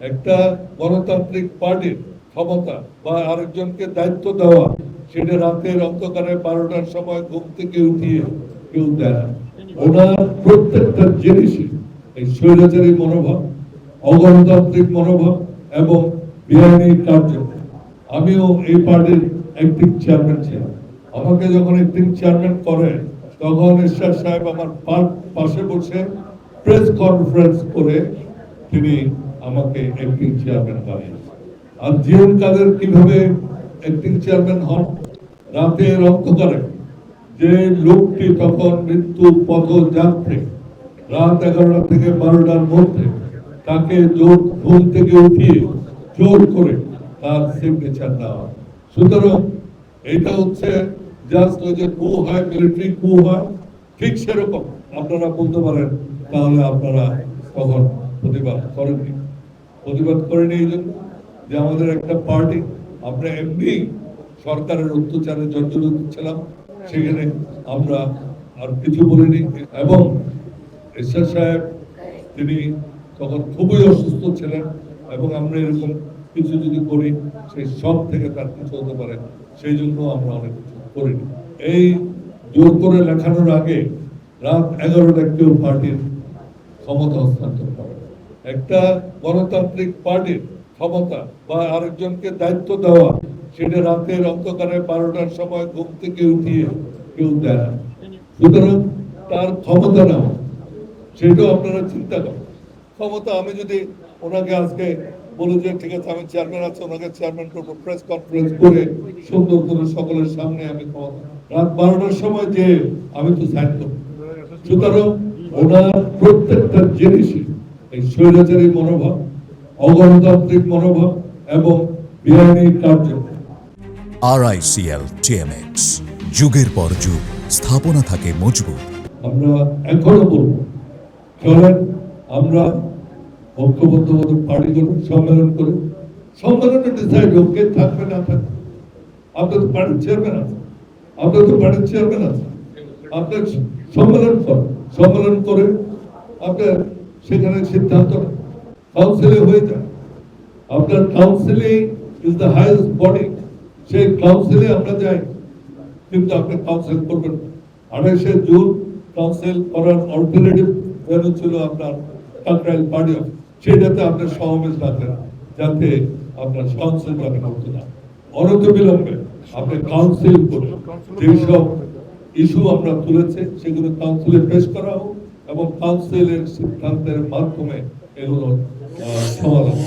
একটা গণতান্ত্রিক পার্টির ক্ষমতা বা আরেকজনকে দায়িত্ব দেওয়া, সেটা রাতের অন্ধকারে বারোটার সময় ঘুম থেকে উঠিয়ে কেউ দেয় না। ওনার প্রত্যেকটা জিনিসই এই স্বৈরাচারী মনোভাব, অগণতান্ত্রিক মনোভাব এবং বেআইনি কার্যক্রম আমিও এই পার্টির অ্যাক্টিভ চেয়ারম্যান ছিলাম আমাকে যখন অ্যাক্টিভ চেয়ারম্যান করে, তখন ঈশ্বর সাহেব আমার পাশে বসে প্রেস কনফারেন্স করে তিনি আমাকে অ্যাক্টিং চেয়ারম্যান বানিয়েছেন আর জিএম কাদের কীভাবে অ্যাক্টিং চেয়ারম্যান হন, রাতের অন্ধকারে যে লোকটি তখন মৃত্যু পথযাত্রী, রাত এগারোটা থেকে বারোটার মধ্যে তাকে জোর ঘুম থেকে উঠিয়ে জোর করে তার সিগনেচার দেওয়া সুতরাং এটা হচ্ছে জাস্ট ওই যে কু হয় মিলিটারি কু হয়, ঠিক সেরকম। আপনারা বলতে পারেন, তাহলে আপনারা তখন প্রতিবাদ করেননি। প্রতিবাদ করেনি এই জন্য যে আমাদের একটা পার্টি। আমরা এমনি সরকারের অত্যাচারে জর্জরিত ছিলাম। সেখানে আমরা আর কিছু বলিনি। এবং ঈশ্বর সাহেব, তিনি তখন খুবই অসুস্থ ছিলেন এবং আমরা এরকম কিছু যদি করি সেই সব থেকে তার কিছু হতে পারে। সেই জন্য আমরা অনেক কিছু করিনি। এই জোর করে লেখানোর আগে রাত এগারোটা কেউ পার্টির ক্ষমতা হস্তান্তর করে। একটা গণতান্ত্রিক পার্টির ক্ষমতা বা আরেকজনকে দায়িত্ব দেওয়া, সেটা রাতের অন্ধকারে বারোটার সময় ঘুম থেকে উঠিয়ে কেউ দেয় না। সুতরাং তার ক্ষমতা নেওয়া, সেটাও আপনারা চিন্তা করেন। ক্ষমতা আমি যদি ওনাকে আজকে বলি যে, ঠিক আছে, আমি চেয়ারম্যান আছে, ওনাকে চেয়ারম্যান করব প্রেস কনফারেন্স করে সুন্দর করে সকলের সামনে আমি রাত বারোটার সময় যে, আমি তো করব। সুতরাং ওনার প্রত্যেকটা জিনিসই এই স্বৈরাচারী মনোভাব অগণতান্ত্রিক মনোভাব এবং বেআইনি কার্যক্রম আরআইসিএল টিএমএক্স যুগের পর যুগ স্থাপনা থাকে মজবুত। আমরা এখনও বলব চলেন আমরা ঐক্যবদ্ধ পার্টি করুন সম্মেলন করুন সম্মেলনে ডিসাইড হোক কে থাকবে না থাকবে। আপনার তো পার্টির চেয়ারম্যান আছে। আপনার তো পার্টির চেয়ারম্যান আছে। আপনার সম্মেলন করেন সম্মেলন করে আপনার সেখানে সিদ্ধান্ত কাউন্সিলে হয়ে যায়। আপনার counselling is the highest body সেই কাউন্সিলে আমরা যাই, কিন্তু আপনি কাউন্সিল করবেন আঠাশে জুন কাউন্সিল করার অল্টারনেটিভ ভ্যালু ছিল আপনার কাকরাইল পার্টি অফিস সেটাতে আপনার সমাবেশ রাখেন যাতে আপনার কাউন্সিল যাতে করতে না অনত বিলম্বে আপনি কাউন্সিল করে যেসব ইস্যু আমরা তুলেছে, সেগুলো কাউন্সিলে পেশ করা হোক। এবং কাউন্সিলের সিদ্ধান্তের মাধ্যমে এগুলো সমাধান